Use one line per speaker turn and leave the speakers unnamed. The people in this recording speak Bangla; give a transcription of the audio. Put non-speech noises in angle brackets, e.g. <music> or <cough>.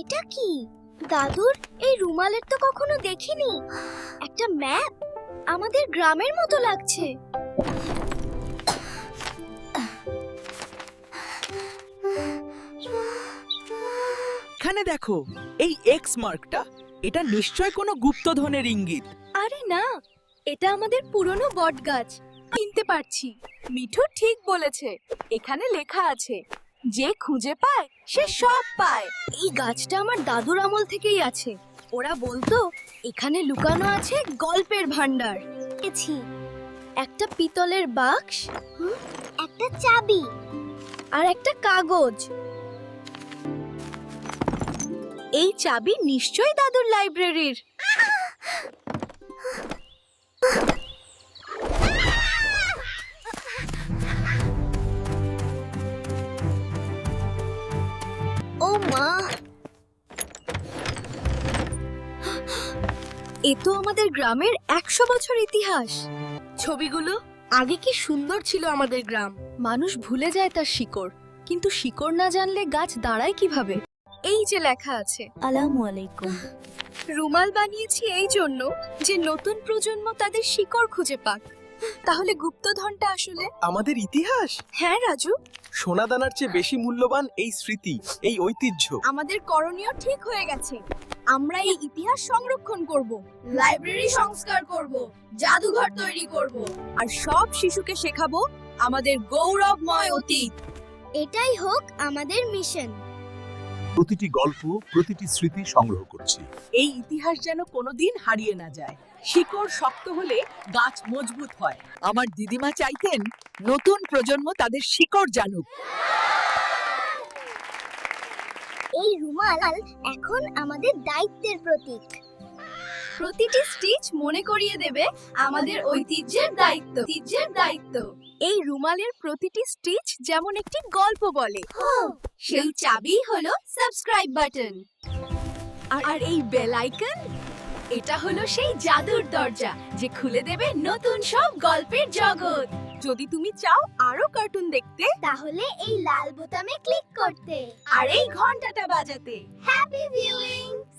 এটা কি? দাদুর এই রুমালের তো কখনো দেখিনি। একটা ম্যাপ আমাদের গ্রামের মতো লাগছে।
এখানে দেখো এই এক্স মার্কটা এটা নিশ্চয় কোনো গুপ্তধনের ইঙ্গিত।
আরে না এটা আমাদের পুরনো বট গাছ চিনতে পারছি। মিঠু ঠিক বলেছে এখানে লেখা আছে যে খুঁজে পায় সে সব পায়। এই গাছটা আমার দাদুর আমল থেকেই আছে। ওরা বলতো এখানে লুকানো আছে গল্পের ভান্ডার
পেয়েছি
একটা পিতলের বাক্স
একটা চাবি।
আর একটা কাগজ। এই চাবি নিশ্চয়ই দাদুর লাইব্রেরির।
মা। <gasps>
এ তো আমাদের গ্রামের একশো বছর ইতিহাস। ছবিগুলো? আগে কি সুন্দর ছিল আমাদের গ্রাম। মানুষ ভুলে যায় তার শিকড়। কিন্তু শিকড় না জানলে গাছ দাঁড়ায় কীভাবে? এই যে লেখা আছে।
আলামু আলাইকুম।
রুমাল বানিয়েছি এই জন্য যে নতুন প্রজন্ম তাদের শিকড় খুঁজে পাক। তাহলে গুপ্তধনটা আসলে?
আমাদের ইতিহাস?
হ্যাঁ রাজু।
সোনা দানার চেয়ে বেশি মূল্যবান এই স্মৃতি এই ঐতিহ্য।
আমাদের করণীয় ঠিক হয়ে গেছে। আমরা এই ইতিহাস সংরক্ষণ করব লাইব্রেরি সংস্কার করব জাদুঘর তৈরি করব। আর সব শিশুকে শেখাবো আমাদের গৌরবময় অতীত।
এটাই হোক আমাদের মিশন।
প্রতিটি গল্প প্রতিটি স্মৃতি সংগ্রহ করছি।
এই ইতিহাস যেন কোনোদিন হারিয়ে না যায়। শিকড় শক্ত হলে গাছ মজবুত হয়। আমার দিদিমা চাইতেন নতুন প্রজন্ম তাদের শিকড় জানুক।
এই রুমাল এখন আমাদের দায়িত্বের প্রতীক।
প্রতিটি স্টিচ মনে করিয়ে দেবে আমাদের ঐতিহ্যের দায়িত্ব। ঐতিহ্যের দায়িত্ব। এই রুমালের প্রতিটি স্টিচ যেমন একটি গল্প বলে। সেই চাবি হলো সাবস্ক্রাইব বাটন। আর এই বেল আইকন? এটা হলো সেই জাদুর দরজা যে খুলে দেবে নতুন সব গল্পের জগৎ। যদি তুমি চাও আরও কার্টুন দেখতে।
তাহলে এই লাল বোতামে ক্লিক করতে।
আর এই ঘন্টাটা বাজাতে।
Happy viewing